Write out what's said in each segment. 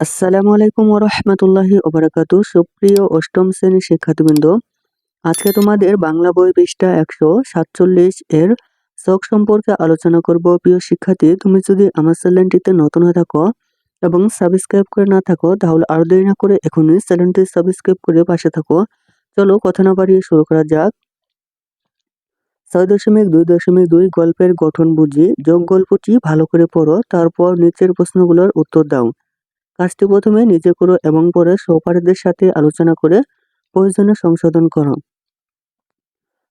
আসসালামু আলাইকুম ওরহমতুল্লাহি ওবরাকাতু। সুপ্রিয় অষ্টম শ্রেণির শিক্ষার্থীবৃন্দ, আজকে তোমাদের বাংলা বই পৃষ্ঠা একশো সাতচল্লিশ এর শখ সম্পর্কে আলোচনা করব। প্রিয় শিক্ষার্থী, তুমি যদি আমার চ্যানেলটিতে নতুন হয়ে থাকো এবং সাবস্ক্রাইব করে না থাকো, তাহলে আরও দেরি না করে এখনই চ্যানেলটি সাবস্ক্রাইব করে পাশে থাকো। চলো কথা না বাড়িয়ে শুরু করা যাক। ছয় দশমিক দুই দশমিক দুই গল্পের গঠন বুঝি। যোগ গল্পটি ভালো করে পড়ো, তারপর নিচের প্রশ্নগুলোর উত্তর দাও। কাজটি প্রথমে নিজে করো এবং পরে সহপাঠীদের সাথে আলোচনা করে প্রয়োজনে সংশোধন করো।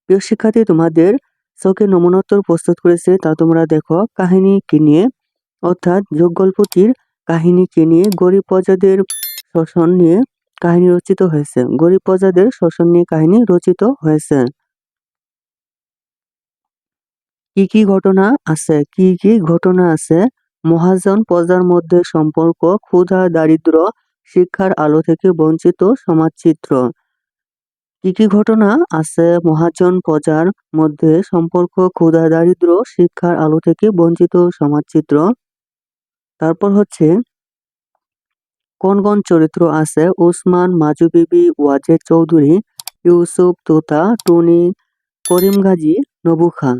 প্রিয় শিক্ষার্থী, তোমাদের চোখে নমনোত্তর প্রস্তুত করেছে, তা তোমরা দেখো। কাহিনী কি নিয়ে? অর্থাৎ যোগ গল্পটির কাহিনী কি নিয়ে? গরিব প্রজাদের শোষণ নিয়ে কাহিনী রচিত হয়েছে। গরিব প্রজাদের শোষণ নিয়ে কাহিনী রচিত হয়েছে। কি কি ঘটনা আছে? কি কি ঘটনা আছে? মহাজন প্রজার মধ্যে সম্পর্ক, ক্ষুধা, দারিদ্র, শিক্ষার আলো থেকে বঞ্চিত সমাজচিত্র। কি কি ঘটনা আছে? মহাজন প্রজার মধ্যে সম্পর্ক, ক্ষুধা, দারিদ্র, শিক্ষার আলো থেকে বঞ্চিত সমাজচিত্র। তারপর হচ্ছে, কোন কোন চরিত্র আছে? উসমান, মাজু বিবি, ওয়াজেদ চৌধুরী, ইউসুফ, তোতা, টুনি, করিম গাজী নবু খান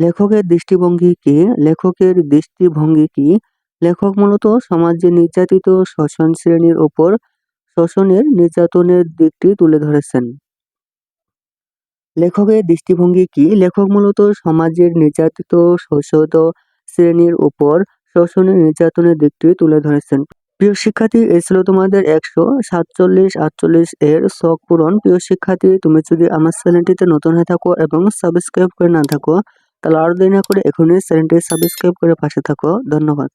লেখকের দৃষ্টিভঙ্গি কি? লেখকের দৃষ্টিভঙ্গি কি? লেখক মূলত সমাজে নির্যাতিত শোষণ শ্রেণির ওপর শোষণের নির্যাতনের দিকটি তুলে ধরেছেন। লেখকের দৃষ্টিভঙ্গি কি? লেখক মূলত সমাজের নির্যাতিত শোষিত শ্রেণির উপর শোষণের নির্যাতনের দিকটি তুলে ধরেছেন। প্রিয় শিক্ষার্থী এ ছিল তোমাদের একশো সাতচল্লিশ আটচল্লিশ এর শখ পূরণ। প্রিয় শিক্ষার্থী, তুমি যদি আমার চ্যানেলটিতে নতুন হয়ে থাকো এবং সাবস্ক্রাইব করে না থাকো তাহলে আরও দেরি না করে এখনই চ্যানেলটি সাবস্ক্রাইব করে পাশে থাকো। ধন্যবাদ।